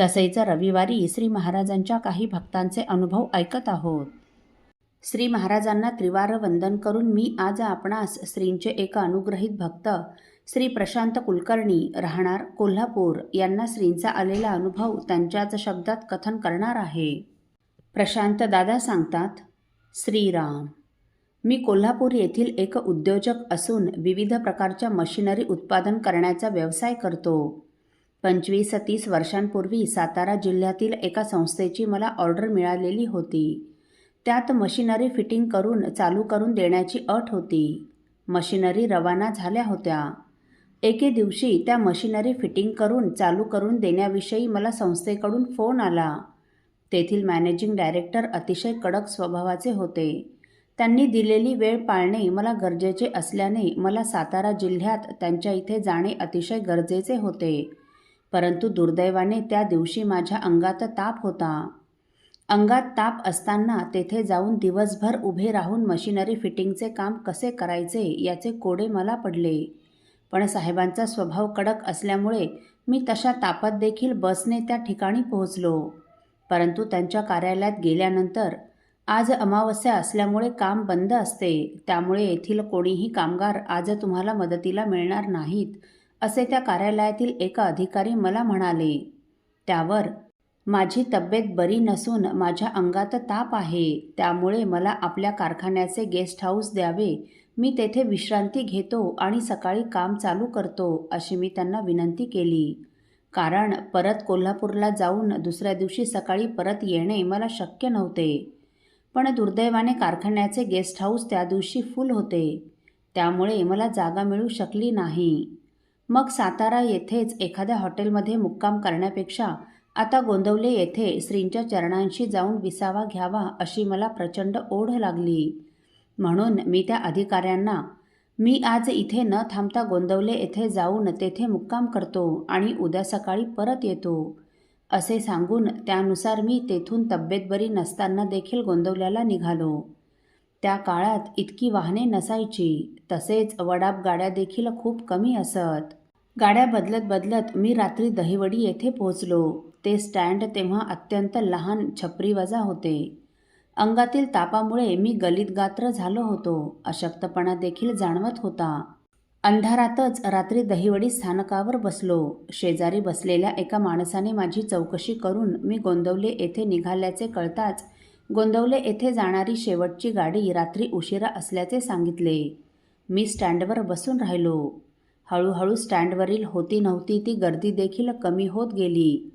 तसेच रविवारी श्री महाराजांच्या काही भक्तांचे अनुभव ऐकत आहोत. श्री महाराजांना त्रिवार वंदन करून मी आज आपणास श्रींचे एक अनुग्रहित भक्त श्री प्रशांत कुलकर्णी राहणार कोल्हापूर यांना श्रींचा आलेला अनुभव त्यांच्याच शब्दात कथन करणार आहे. प्रशांत दादा सांगतात श्रीराम मी कोल्हापूर येथील एक उद्योजक असून विविध प्रकारच्या मशिनरी उत्पादन करण्याचा व्यवसाय करतो. पंचवीस तीस वर्षांपूर्वी सातारा जिल्ह्यातील एका संस्थेची मला ऑर्डर मिळालेली होती. त्यात मशिनरी फिटिंग करून चालू करून देण्याची अट होती. मशिनरी रवाना झाल्या होत्या. एके दिवशी त्या मशिनरी फिटिंग करून चालू करून देण्याविषयी मला संस्थेकडून फोन आला. तेथील मॅनेजिंग डायरेक्टर अतिशय कडक स्वभावाचे होते. त्यांनी दिलेली वेळ पाळणे मला गरजेचे असल्याने मला सातारा जिल्ह्यात त्यांच्या इथे जाणे अतिशय गरजेचे होते. परंतु दुर्दैवाने त्या दिवशी माझ्या अंगात ताप होता. अंगात ताप असताना तेथे जाऊन दिवसभर उभे राहून मशिनरी फिटिंगचे काम कसे करायचे याचे कोडे मला पडले. पण साहेबांचा स्वभाव कडक असल्यामुळे मी तशा तापात देखील बसने त्या ठिकाणी पोहोचलो. परंतु त्यांच्या कार्यालयात गेल्यानंतर आज अमावस्या असल्यामुळे काम बंद असते. त्यामुळे येथील कोणीही कामगार आज तुम्हाला मदतीला मिळणार नाहीत. असे त्या कार्यालयातील एका अधिकारी मला म्हणाले त्यावर माझी तब्येत बरी नसून माझ्या अंगात ताप आहे त्यामुळे मला आपल्या कारखान्याचे गेस्ट हाऊस द्यावे. मी तेथे विश्रांती घेतो आणि सकाळी काम चालू करतो अशी मी त्यांना विनंती केली. कारण परत कोल्हापूरला जाऊन दुसऱ्या दिवशी सकाळी परत येणे मला शक्य नव्हते. पण दुर्दैवाने कारखान्याचे गेस्ट हाऊस त्या दिवशी फुल होते. त्यामुळे मला जागा मिळू शकली नाही. मग सातारा येथेच एखाद्या हॉटेलमध्ये मुक्काम करण्यापेक्षा आता गोंदवले येथे श्रींच्या चरणांशी जाऊन विसावा घ्यावा अशी मला प्रचंड ओढ लागली. म्हणून मी त्या अधिकाऱ्यांना मी आज इथे न थांबता गोंदवले येथे जाऊन तेथे मुक्काम करतो आणि उद्या सकाळी परत येतो. असे सांगून त्यानुसार मी तेथून तब्येत बरी नसताना देखील गोंदवल्याला निघालो. त्या काळात इतकी वाहने नसायची तसेच वडाप गाड्या देखील खूप कमी असत. गाड्या बदलत बदलत मी रात्री दहिवडी येथे पोहोचलो. ते स्टँड तेव्हा अत्यंत लहान छपरीवजा होते. अंगातील तापामुळे मी गलित गात्र झालो होतो. अशक्तपणा देखील जाणवत होता. अंधारातच रात्री दहिवडी स्थानकावर बसलो. शेजारी बसलेल्या एका माणसाने माझी चौकशी करून मी गोंदवले येथे निघाल्याचे कळताच गोंदवले येथे जाणारी शेवटची गाडी रात्री उशिरा असल्याचे सांगितले. मी स्टँडवर बसून राहिलो. हळूहळू स्टँडवरील होती नव्हती ती गर्दी देखील कमी होत गेली.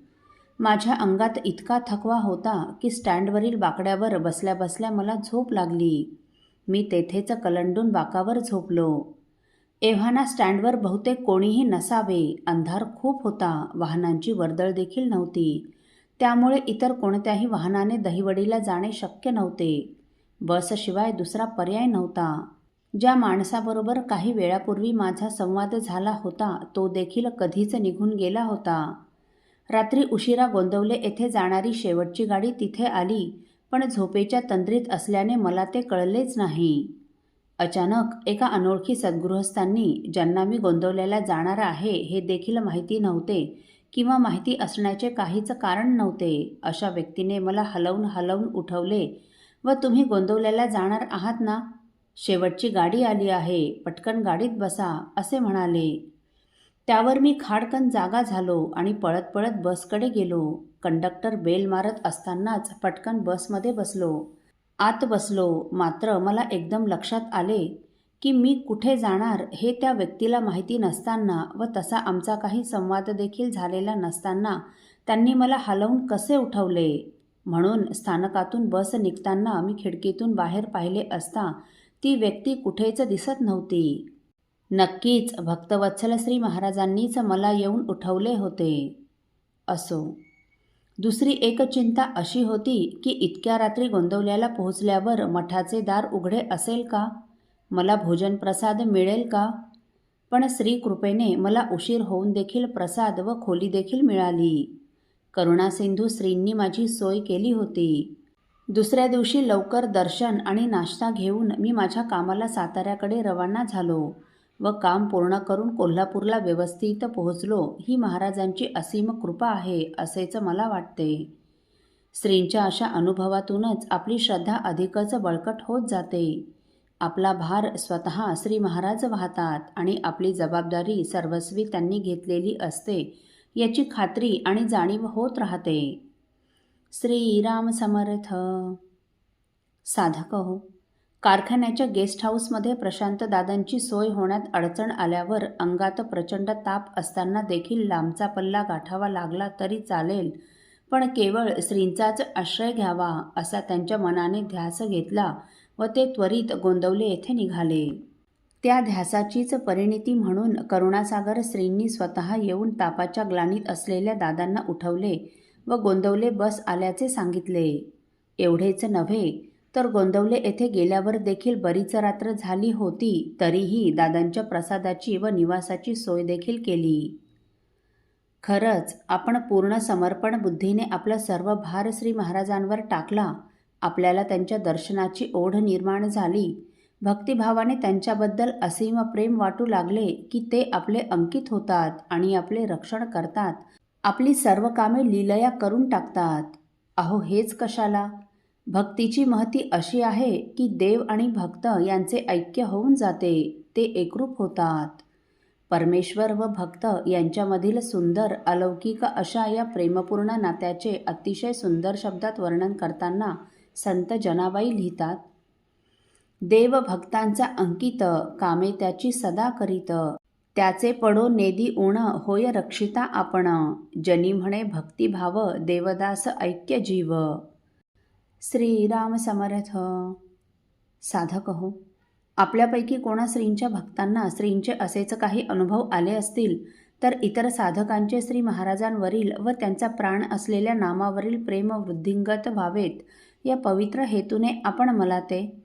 माझ्या अंगात इतका थकवा होता की स्टँडवरील बाकड्यावर बसल्या बसल्या मला झोप लागली. मी तेथेच कलंडून बाकावर झोपलो. एव्हाना स्टँडवर बहुतेक कोणीही नसावे अंधार खूप होता वाहनांची वर्दळ देखील नव्हती. त्यामुळे इतर कोणत्याही वाहनाने दहिवडीला जाणे शक्य नव्हते. बसशिवाय दुसरा पर्याय नव्हता. ज्या माणसाबरोबर काही वेळापूर्वी माझा संवाद झाला होता तो देखील कधीच निघून गेला होता. रात्री उशिरा गोंदवले येथे जाणारी शेवटची गाडी तिथे आली पण झोपेच्या तंद्रीत असल्याने मला ते कळलेच नाही. अचानक एका अनोळखी सद्गृहस्थांनी ज्यांना मी गोंदवल्याला जाणार आहे हे देखील माहिती नव्हते किंवा माहिती असण्याचे काहीच कारण नव्हते अशा व्यक्तीने मला हलवून हलवून उठवले. व तुम्ही गोंदवल्याला जाणार आहात ना? शेवटची गाडी आली आहे पटकन गाडीत बसा असे म्हणाले. त्यावर मी खाडकन जागा झालो आणि पळत पळत बसकडे गेलो. कंडक्टर बेल मारत असतानाच पटकन बसमध्ये बसलो. आत बसलो. मात्र मला एकदम लक्षात आले की मी कुठे जाणार हे त्या व्यक्तीला माहिती नसताना व तसा आमचा काही संवाद देखील झालेला नसताना त्यांनी मला हलवून कसे उठवले? म्हणून स्थानकातून बस निघताना मी खिडकीतून बाहेर पाहिले असता ती व्यक्ती कुठेच दिसत नव्हती. नक्कीच भक्तवत्सल श्री महाराजांनीच मला येऊन उठवले होते. असो. दुसरी एक चिंता अशी होती की इतक्या रात्री गोंदवल्याला पोहोचल्यावर मठाचे दार उघडे असेल का? मला भोजन प्रसाद मिळेल का? पण श्रीकृपेने मला उशीर होऊन देखील प्रसाद व खोली देखील मिळाली. करुणासिंधू श्रींनी माझी सोय केली होती. दुसऱ्या दिवशी लवकर दर्शन आणि नाश्ता घेऊन मी माझ्या कामाला साताऱ्याकडे रवाना झालो व काम पूर्ण करून कोल्हापूरला व्यवस्थित पोहोचलो. ही महाराजांची असीम कृपा आहे असेच मला वाटते. स्त्रींच्या अशा अनुभवातूनच आपली श्रद्धा अधिकच बळकट होत जाते. आपला भार स्वतः श्री महाराज वाहतात आणि आपली जबाबदारी सर्वस्वी त्यांनी घेतलेली असते याची खात्री आणि जाणीव होत राहते. श्रीराम समर्थ। साधक हो कारखान्याच्या गेस्ट हाऊसमध्ये प्रशांत दादांची सोय होण्यात अडचण आल्यावर अंगात प्रचंड ताप असताना देखील लांबचा पल्ला गाठावा लागला तरी चालेल पण केवळ श्रींचाच आश्रय घ्यावा असा त्यांच्या मनाने ध्यास घेतला व ते त्वरित गोंदवले येथे निघाले. त्या ध्यासाचीच परिणिती म्हणून करुणासागर श्रींनी स्वतः येऊन तापाच्या ग्लानीत असलेल्या दादांना उठवले व गोंदवले बस आल्याचे सांगितले. एवढेच नव्हे तर गोंदवले येथे गेल्यावर देखील बरीच रात्र झाली होती तरीही दादांच्या प्रसादाची व निवासाची सोय देखील केली. खरंच आपण पूर्ण समर्पण बुद्धीने आपला सर्व भार श्री महाराजांवर टाकला. आपल्याला त्यांच्या दर्शनाची ओढ निर्माण झाली. भक्तिभावाने त्यांच्याबद्दल असीम प्रेम वाटू लागले की ते आपले अंकित होतात आणि आपले रक्षण करतात. आपली सर्व कामे लीलया करून टाकतात. अहो हेच कशाला? भक्तीची महती अशी आहे की देव आणि भक्त यांचे ऐक्य होऊन जाते ते एकरूप होतात. परमेश्वर व भक्त यांच्यामधील सुंदर अलौकिक अशा या प्रेमपूर्ण नात्याचे अतिशय सुंदर शब्दात वर्णन करताना संत जनाबाई लिहितात देव भक्तांचा अंकित कामे त्याची सदा करीत. त्याचे पडो नेदी उण होय रक्षिता आपण. जनी म्हणे भक्तिभाव देवदास ऐक्य जीव. श्रीराम समर्थ. साधक हो. आपल्यापैकी कोणा श्रींच्या भक्तांना श्रींचे असेच काही अनुभव आले असतील तर इतर साधकांचे श्री महाराजांवरील व त्यांचा प्राण असलेल्या नामावरील प्रेम वृद्धिंगत व्हावेत या पवित्र हेतूने आपण मला ते